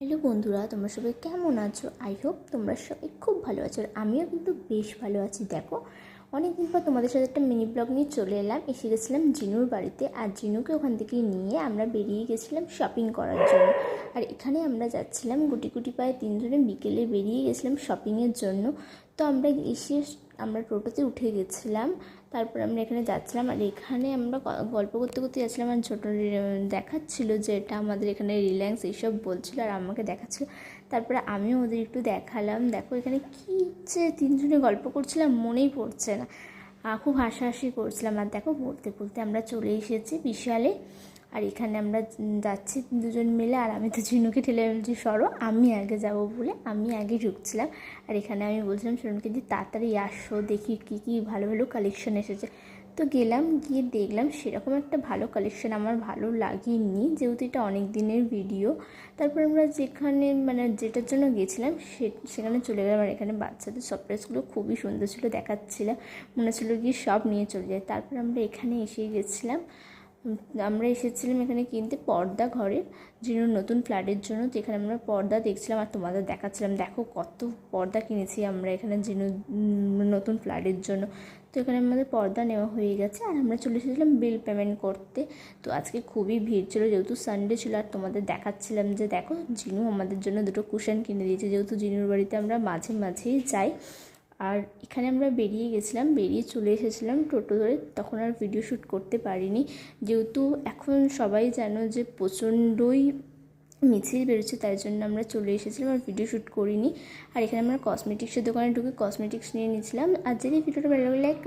Hello বন্ধুরা, তোমরা সবাই কেমন আছো? আই হোপ তোমরা সবাই খুব ভালো আছো। আমিও কিন্তু বেশ ভালো আছি, দেখো। অনেকদিন পর তোমাদের সাথে একটা মিনি ব্লগ নিয়ে চলে এলাম। এসে গেছিলাম জিনুর বাড়িতে। আর জিনুকে ওখান থেকে নিয়ে আমরা বেরিয়ে গেছিলাম শপিং করার জন্য। আর এখানে আমরা যাচ্ছিলাম গুটি গুটি পায়ে তিনজনে বিকেলে বেরিয়ে গেছিলাম শপিংয়ের জন্য। তো আমরা এসে আমরা টোটোতে উঠে গেছিলাম। তারপর আমরা এখানে যাচ্ছিলাম আর এখানে আমরা গল্প করতে করতে যাচ্ছিলাম আর ছোটো দেখাচ্ছিল যে এটা আমাদের এখানে রিল্যাক্স এইসব বলছিল আর আমাকে দেখাচ্ছিল। তারপরে আমিও ওদের একটু দেখালাম, দেখো এখানে কী যে তিনজনে গল্প করছিলাম, মনেই পড়ছে না। খুব হাসাহাসি করছিলাম। আর দেখো বলতে বলতে আমরা চলে এসেছি বিশালে। আর এখানে আমরা যাচ্ছি দুজন মিলে, আর আমি তো ঝিনুকে ঠেলে বলছি, সরো, আমি আগে যাব বলে আমি আগে ঢুকছিলাম। আর এখানে আমি বলছিলাম শুনুনকে যে তাড়াতাড়ি আসো, দেখি কী কী ভালো ভালো কালেকশন এসেছে। তো গেলাম, গিয়ে দেখলাম সেরকম একটা ভালো কালেকশন আমার ভালো লাগেনি, যেহেতু এটা অনেক দিনের ভিডিও তারপর আমরা যেখানে মানে যেটার জন্য গেছিলাম, সে, সেখানে চলে গেলাম। আর এখানে বাচ্চাদের সারপ্রাইজগুলো খুবই সুন্দর ছিল, দেখাচ্ছিলাম। মনে ছিল গিয়ে সব নিয়ে চলে যায়। তারপর আমরা এখানে এসে গেছিলাম। আমরা এসেছিলাম এখানে কিনতে পর্দা ঘরের জিনুর নতুন ফ্ল্যাটের জন্য তো এখানে আমরা পর্দা দেখছিলাম আর তোমাদের দেখাচ্ছিলাম। দেখো কত পর্দা কিনেছি আমরা এখানে জিনু নতুন ফ্ল্যাটের জন্য। তো এখানে আমাদের পর্দা নেওয়া হয়ে গেছে আর আমরা চলে এসেছিলাম বিল পেমেন্ট করতে। তো আজকে খুবই ভিড় ছিল, যেহেতু সানডে ছিল আর তোমাদের দেখাচ্ছিলাম যে দেখো জিনু আমাদের জন্য দুটো কুশন কিনে দিয়েছে। যেহেতু জিনুর বাড়িতে আমরা মাঝে মাঝেই যাই আর এখানে আমরা বেরিয়ে গেছিলাম, বেরিয়ে চলে এসেছিলাম টোটো ধরে। তখন আর ভিডিও শ্যুট করতে পারিনি। যেহেতু এখন সবাই জানো যে প্রচণ্ডই মিছিল বেরোচ্ছে, তাই জন্য আমরা চলে এসেছিলাম আর ভিডিও শ্যুট করিনি। আর এখানে আমরা কসমেটিক্সের দোকানে ঢুকে কসমেটিক্স নিয়ে নিয়েছিলাম। আর যদি ভিডিওটা ভালো লাগলে একটু